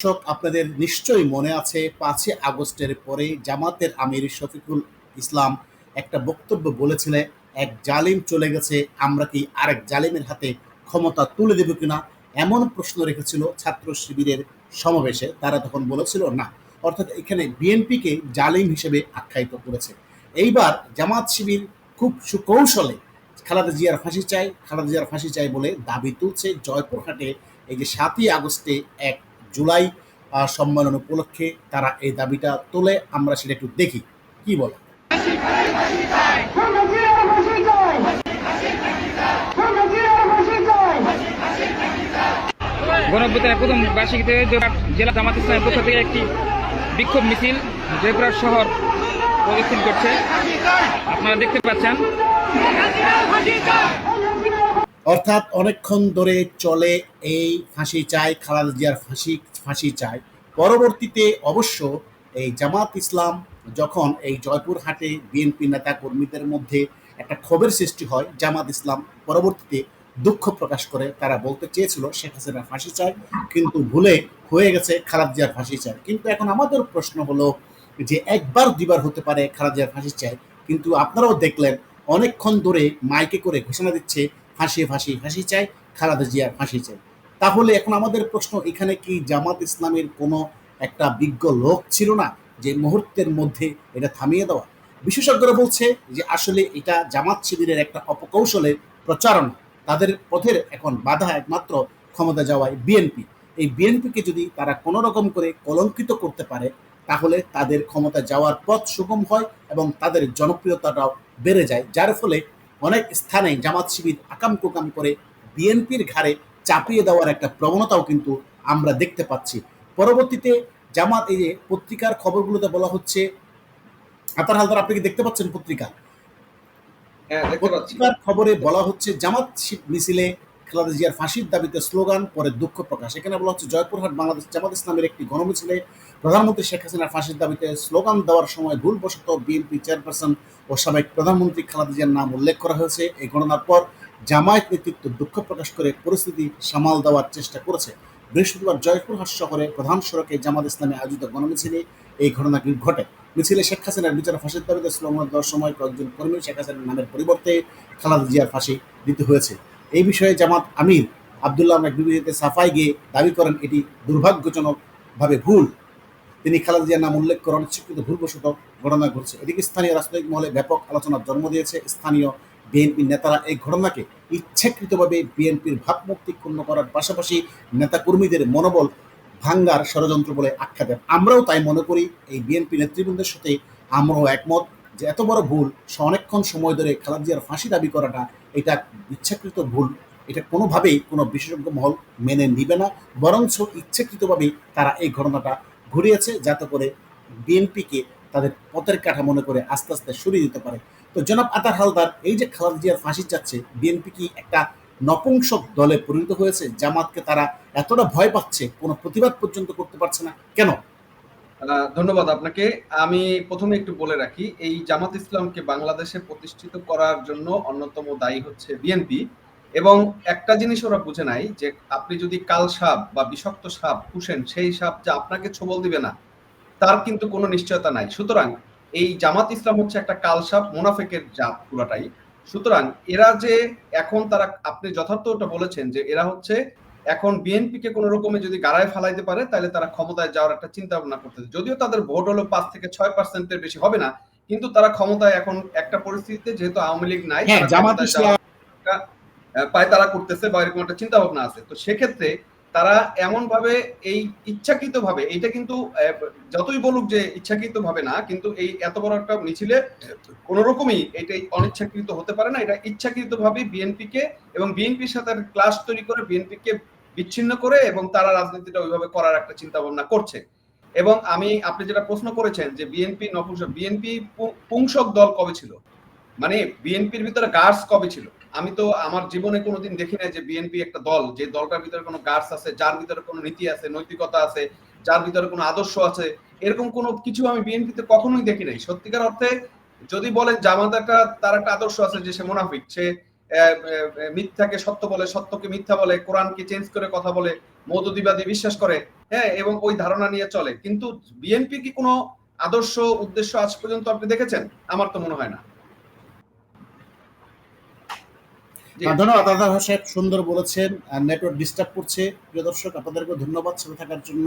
দর্শক আপনাদের নিশ্চয়ই মনে আছে। পাঁচই আগস্টের পরে জামাতের আমির শফিকুল ইসলাম একটা বক্তব্য বলেছিলেন, এক জালিম চলে গেছে, আমরা কি আরেক জালিমের হাতে ক্ষমতা তুলে দেব কিনা? এমন প্রশ্ন রেখেছিল ছাত্র শিবিরের সমাবেশে। তারা তখন বলেছিল, না। অর্থাৎ এখানে বিএনপিকে জালিম হিসেবে আখ্যায়িত করেছে। এইবার জামাত শিবির খুব সুকৌশলে খালেদা জিয়ার ফাঁসি চাই খালেদা জিয়ার ফাঁসি চাই বলে দাবি তুলছে জয়পুরহাটে। এই যে সাতই আগস্টে এক জুলাই সম্মেলন উপলক্ষে তারা এই দাবিটা তোলে। আমরা সেটা একটু দেখি। কি বলে? গণঅভ্যুত্থানের প্রথম বার্ষিকীতে জেলা জামাত ইসলামের পক্ষ থেকে একটি বিক্ষোভ মিছিল জয়পুরহাট শহর প্রদক্ষিণ করছে। আপনারা দেখতে পাচ্ছেন। অর্থাৎ অনেকক্ষণ ধরে চলে এই ফাঁসি চাই খালেদা জিয়ার ফাঁসি ফাঁসি চাই পরবর্তীতে অবশ্য এই জামাত ইসলাম যখন এই জয়পুরহাটে বিএনপি নেতা কর্মীদের মধ্যে একটা ক্ষোভের সৃষ্টি হয়, জামাত ইসলাম পরবর্তীতে দুঃখ প্রকাশ করে। তারা বলতে চেয়েছিল, শেখ হাসিনার ফাঁসি চাই কিন্তু ভুলে হয়ে গেছে খালেদা জিয়ার ফাঁসি চাই কিন্তু এখন আমাদের প্রশ্ন হলো যে একবার দুবার হতে পারে খালেদা জিয়ার ফাঁসি চাই কিন্তু আপনারাও দেখলেন, অনেকক্ষণ ধরে মাইকে করে ঘোষণা দিচ্ছে ফাঁসি ফাঁসি ফাঁসি চাই খালেদা জিয়ার ফাঁসি চাই তাহলে এখন আমাদের প্রশ্ন, এখানে কি জামাত ইসলামের কোনো একটা বিজ্ঞ লোক ছিল না যে মুহূর্তের মধ্যে এটা থামিয়ে দেওয়া? বিশেষজ্ঞরা বলছে যে আসলে এটা জামাত শিবিরের একটা অপকৌশলের প্রচারণা। তাদের পথের এখন বাধা একমাত্র ক্ষমতা যাওয়ায় বিএনপি। এই বিএনপিকে যদি তারা কোনো রকম করে কলঙ্কিত করতে পারে, তাহলে তাদের ক্ষমতা যাওয়ার পথ সুগম হয় এবং তাদের জনপ্রিয়তাটাও বেড়ে যায়। যার ফলে অনেক স্থানে জামাত শিবির আকাম কুকাম করে বিএনপির ঘাড়ে চাপিয়ে দেওয়ার একটা প্রবণতাও কিন্তু আমরা দেখতে পাচ্ছি। পরবর্তীতে জামাত এই যে পত্রিকার খবরগুলোতে বলা হচ্ছে আতার হালদার আপনি কি দেখতে পাচ্ছেন পত্রিকা? হ্যাঁ পত্রিকার খবরে বলা হচ্ছে জামাত মিছিলে খালেদা জিয়ার ফাঁসির দাবিতে স্লোগান পরে দুঃখ প্রকাশ। এখানে বলা হচ্ছে জয়পুরহাট বাংলাদেশ জামাত ইসলামের একটি গণমিছিলে প্রধানমন্ত্রী শেখ হাসিনার ফাঁসির দাবিতে স্লোগান দেওয়ার সময় ভুলবশত বিএনপি চেয়ারপারসন ও সাবেক প্রধানমন্ত্রী খালেদা জিয়ার নাম উল্লেখ করা হয়েছে। এই ঘটনার পর জামায়াত নেতৃত্ব দুঃখ প্রকাশ করে পরিস্থিতি সামাল দেওয়ার চেষ্টা করেছে। বৃহস্পতিবার জয়পুরহাট শহরে প্রধান সড়কে জামাত ইসলামে আয়োজিত গণমিছিলে এই ঘটনাটি ঘটে। মিছিলে শেখ হাসিনার বিচার ফাঁসির দাবিতে স্লোগান দেওয়ার সময় কয়েকজন কর্মী শেখ হাসিনার নামের পরিবর্তে খালেদা জিয়ার ফাঁসি দিতে হয়েছে। এই বিষয়ে জামাত আমির আবদুল্লাহ এক বিবৃতিতে সাফাই গিয়ে দাবি করেন এটি দুর্ভাগ্যজনকভাবে ভুল। তিনি খালেদা জিয়ার নাম উল্লেখ করে স্বীকৃত ভুলবশত ঘটনা ঘটছে। এদিকে স্থানীয় রাজনৈতিক মহলে ব্যাপক আলোচনার জন্ম দিয়েছে। স্থানীয় বিএনপি নেতারা এই ঘটনাকে ইচ্ছাকৃতভাবে বিএনপির ভাবমূর্তি ক্ষুণ্ণ করার পাশাপাশি নেতাকর্মীদের মনোবল ভাঙ্গার ষড়যন্ত্র বলে আখ্যা দেন। আমরাও তাই মনে করি, এই বিএনপি নেতৃবৃন্দের সাথে আমরাও একমত যে এত বড় ভুল সে অনেকক্ষণ সময় ধরে খালেদা জিয়ার ফাঁসি দাবি করাটা, এটা ইচ্ছাকৃত ভুল। এটা কোনোভাবেই কোনো বিশেষজ্ঞ মহল মেনে নিবে না, বরঞ্চ ইচ্ছাকৃতভাবেই তারা এই ঘটনাটা ঘুরিয়েছে যাতে করে বিএনপিকে তাদের পথের কাঠা মনে করে আস্তে আস্তে সরিয়ে দিতে পারে। তো জনাব আতার হালদার, এই যে খালেদা জিয়ার ফাঁসি চাচ্ছে, বিএনপি কি একটা নপুংসক দলে পরিণত হয়েছে? জামাতকে তারা এতটা ভয় পাচ্ছে, কোনো প্রতিবাদ পর্যন্ত করতে পারছে না। কেন? ধন্যবাদ আপনাকে। আমি প্রথমে একটু বলে রাখি, এই জামাত ইসলামকে বাংলাদেশে প্রতিষ্ঠিত করার জন্য অন্যতম দায়ী হচ্ছে বিএনপি। এবং একটা জিনিস ওরা বুঝে নাই যে আপনি যদি কাল সাপ বা বিষাক্ত সাপ পুষেন সেই সাপ যে আপনাকে ছবল দিবে না তার কিন্তু কোনো নিশ্চয়তা নাই। সুতরাং এই জামাত ইসলাম হচ্ছে একটা কাল সাপ মোনাফেকের জাত পুরাটাই। সুতরাং এরা যে এখন তারা আপনি যথার্থ ওটা বলেছেন যে এরা হচ্ছে এখন বিএনপি কে কোনো রকমে যদি গাড়ায় ফালাইতে পারে তাহলে তারা ক্ষমতায় যাওয়ার একটা চিন্তা ভাবনা করতেছে। যদিও তাদের ভোট হলো পাঁচ থেকে ছয় পার্সেন্টের বেশি হবে না কিন্তু তারা ক্ষমতায় এখন একটা পরিস্থিতিতে যেহেতু আওয়ামী লীগ নাই হ্যাঁ জামাত ইসলাম যাওয়ার একটা, আহ, পায় তারা করতেছে বা এরকম একটা চিন্তা ভাবনা আছে। তো সেক্ষেত্রে তারা এমন ভাবে এই ইচ্ছাকৃত ভাবে এটা কিন্তু যতই বলুক যে ইচ্ছাকৃত ভাবে না কিন্তু এই এত বড় একটা মিছিলে কোন রকমই এটা অনিচ্ছাকৃত হতে পারে না। এটা ইচ্ছাকৃত ভাবে বিএনপি কে এবং বিএনপির সাথে ক্লাস তৈরি করে বিএনপি কে বিচ্ছিন্ন করে এবং তারা রাজনীতিটা ওইভাবে করার একটা চিন্তা ভাবনা করছে। এবং আমি আপনি যেটা প্রশ্ন করেছেন যে বিএনপি নপুংসক বিএনপি পুংসক দল কবে ছিল? মানে বিএনপির ভিতরে গার্ডস কবে ছিল? আমি তো আমার জীবনে কোনোদিন দেখি নাই যে বিএনপি একটা দল, যে দলটার ভিতরে কোনো গার্ডস আছে, যার ভিতরে কোনো নীতি আছে, নৈতিকতা আছে, যার ভিতরে কোনো আদর্শ আছে, এরকম কোনো কিছু আমি বিএনপিতে কখনোই দেখি নাই। সত্যিকার অর্থে যদি বলেন জামাত একটা, তার একটা আদর্শ আছে যে সে মুনাফিক, সে মিথ্যাকে সত্য বলে, সত্যকে মিথ্যা বলে, কোরআনকে চেঞ্জ করে কথা বলে মৌদুদিবাদী বিশ্বাস করে হ্যাঁ এবং ওই ধারণা নিয়ে চলে। কিন্তু বিএনপি কি কোনো আদর্শ উদ্দেশ্য আজ পর্যন্ত আপনি দেখেছেন? আমার তো মনে হয় না। ধন্যবাদ দাদা সাহেব সুন্দর বলেছেন নেটওয়ার্ক ডিস্টার্ব করছে। প্রিয় দর্শক আপনাদেরকে ধন্যবাদ। সাথে থাকার জন্য